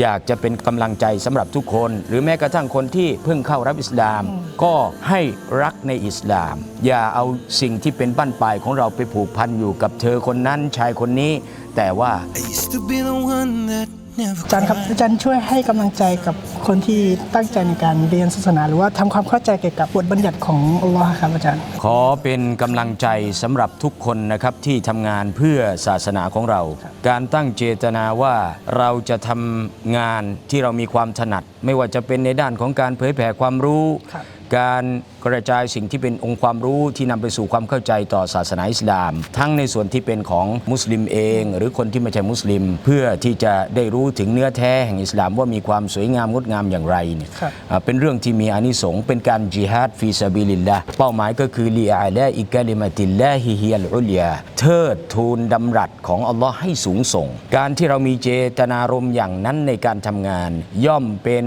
อยากจะเป็นกำลังใจสำหรับทุกคน หรือแม้กระทั่งคนที่เพิ่งเข้ารับอิสลาม ก็ให้รักในอิสลาม อย่าเอาสิ่งที่เป็นบั้นปลายของเราไปผูกพันอยู่กับเธอคนนั้นชายคนนี้ แต่ว่า I used to be the one that never อาจารย์ครับอาจารย์ช่วยให้กำลังใจกับคนที่ตั้งใจในการเรียนศาสนา หรือว่าทำความเข้าใจเกี่ยวกับบทบัญญัติของอัลลอฮ์ครับอาจารย์ ขอเป็นกำลังใจสำหรับทุกคนนะครับที่ทำงานเพื่อศาสนาของเรา การตั้งเจตนาว่าเราจะทำงานที่เรามีความถนัด ไม่ว่าจะเป็นในด้านของการเผยแผ่ความรู้ครับการ กระจายสิ่งที่เป็นองค์ความรู้ที่นำไปสู่ความเข้าใจต่อศาสนาอิสลาม ทั้งในส่วนที่เป็นของมุสลิมเอง หรือคนที่ไม่ใช่มุสลิม เพื่อที่จะได้รู้ถึงเนื้อแท้แห่งอิสลามว่ามีความสวยงามงดงามอย่างไรเนี่ยครับอ่าเป็นเรื่องที่มีอานิสงส์เป็นการจิฮาดฟีซาบิลิลละเป้าหมายก็คือลีอาลาอิกะลิมาติลลาฮิฮิยัลอุลยาเทิดทูนดำรัสของอัลลอฮ์ให้สูงส่ง การที่เรามีเจตนารมณ์อย่างนั้นในการทำงาน ย่อมเป็น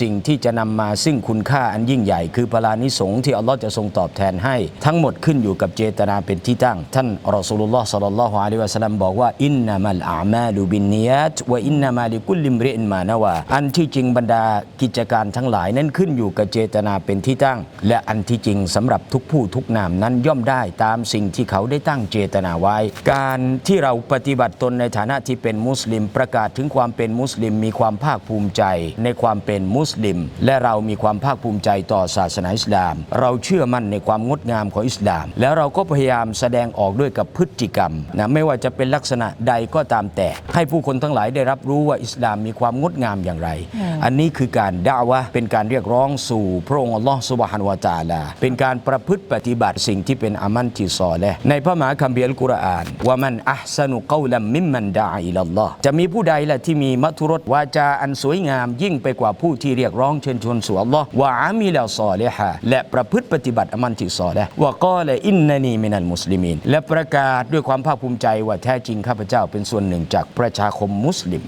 สิ่งที่จะนำมาซึ่งคุณค่าอันยิ่งใหญ่ คือพลานิสงส์ที่อัลลอฮ์จะทรงตอบแทนให้ ทั้งหมดขึ้นอยู่กับเจตนาเป็นที่ตั้ง ท่านรอสูลุลลอฮ์สัลลัลลอฮุอะลัยฮิวะสัลลัมบอกว่าอินนามัลอามาลูบินนียตวะอินนามาลิกุลลิมเรอินมานาวาอันที่จริงบรรดากิจการทั้งหลายนั้นขึ้นอยู่กับเจตนาเป็นที่ตั้ง และอันที่จริงสำหรับทุกผู้ทุกนามนั้นย่อมได้ตามสิ่งที่เขาได้ตั้งเจตนาไว้ การที่เราปฏิบัติตนในฐานะที่เป็นมุสลิมประกาศถึงความเป็นมุสลิมมีความภาคภูมิใจ ในความเป็นมุสลิม และเรามีความภาคภูมิใจต่อศาสนาอิสลามเราเชื่อมั่นในความงดงามของอิสลาม แล้วเราก็พยายามแสดงออกด้วยกับพฤติกรรมนะไม่ว่าจะเป็นลักษณะใดก็ตามแต่ ให้ผู้คนทั้งหลายได้รับรู้ว่าอิสลามมีความงดงามอย่างไร อันนี้คือการด่าวะห์เป็นการเรียกร้องสู่พระองค์อัลลอฮ์สุบฮานุวะตะอาลา เป็นการประพฤติปฏิบัติสิ่งที่เป็นอามันที่ซอและห์ในพระมหาคัมภีร์อัลกุรอานว่ามันอัพสนุกาลัมมิมมันดาอิลลัลลอฮ์จะมีผู้ใดละที่มีมัทุรสวาจาอันสวยงาม ยิ่งไปกว่าผู้ที่เรียกร้องเชิญชวนสู่อัลลอฮ์วะอามิลาซอลิฮะและประพฤติปฏิบัติอามันที่ซอและห์วะกอลอินนานีมินัลมุสลิมีนและประกาศด้วยความภาคภูมิใจว่าแท้จริงข้าพเจ้าเป็นส่วนหนึ่งจากประชาคมมุสลิม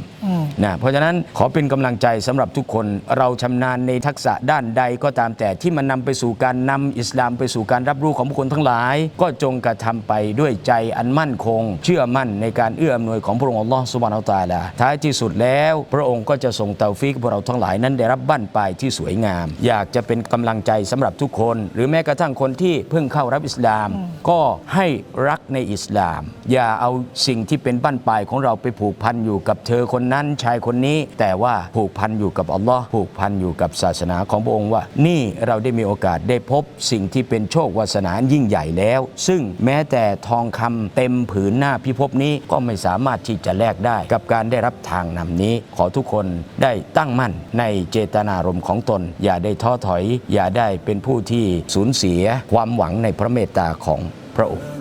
นะเพราะฉะนั้นขอเป็นกำลังใจสำหรับทุกคนเราชำนาญในทักษะด้านใดก็ตามแต่ที่มันนำไปสู่การนำอิสลามไปสู่การรับรู้ของบุคคลทั้งหลาย ก็จงกระทำไปด้วยใจอันมั่นคง เชื่อมั่นในการเอื้ออำนวยของพระองค์อัลลอฮ์สุบฮานาอัลตะอาลาท้ายที่สุดแล้ว พระองค์ก็จะทรงเตาฟิกพวกเราทั้งหลายนั้นได้รับบั้นปลายที่สวยงาม อยากจะเป็นกำลังใจสำหรับทุกคน หรือแม้กระทั่งคนที่เพิ่งเข้ารับอิสลาม ก็ให้รักในอิสลาม อย่าเอาสิ่งที่เป็นบั้นปลายของเราไปผูกพันอยู่กับเธอคนนั้นชายคนนี้ แต่ว่าผูกพันอยู่กับอัลลอฮ์ผูกพันอยู่กับศาสนาของพระองค์ว่า นี่เราได้มีโอกาสได้พบสิ่งที่เป็นโชควาสนาอันยิ่งใหญ่แล้ว ซึ่งแม้แต่ทองคำเต็มผืนหน้าพิภพนี้ก็ไม่สามารถที่จะแลกได้ กับการได้รับทางนำนี้ ขอทุกคนได้ตั้งมั่นในเจตนารมณ์ของตน อย่าได้ท้อถอย อย่าได้เป็นผู้ที่สูญเสียความหวังในพระเมตตาของพระองค์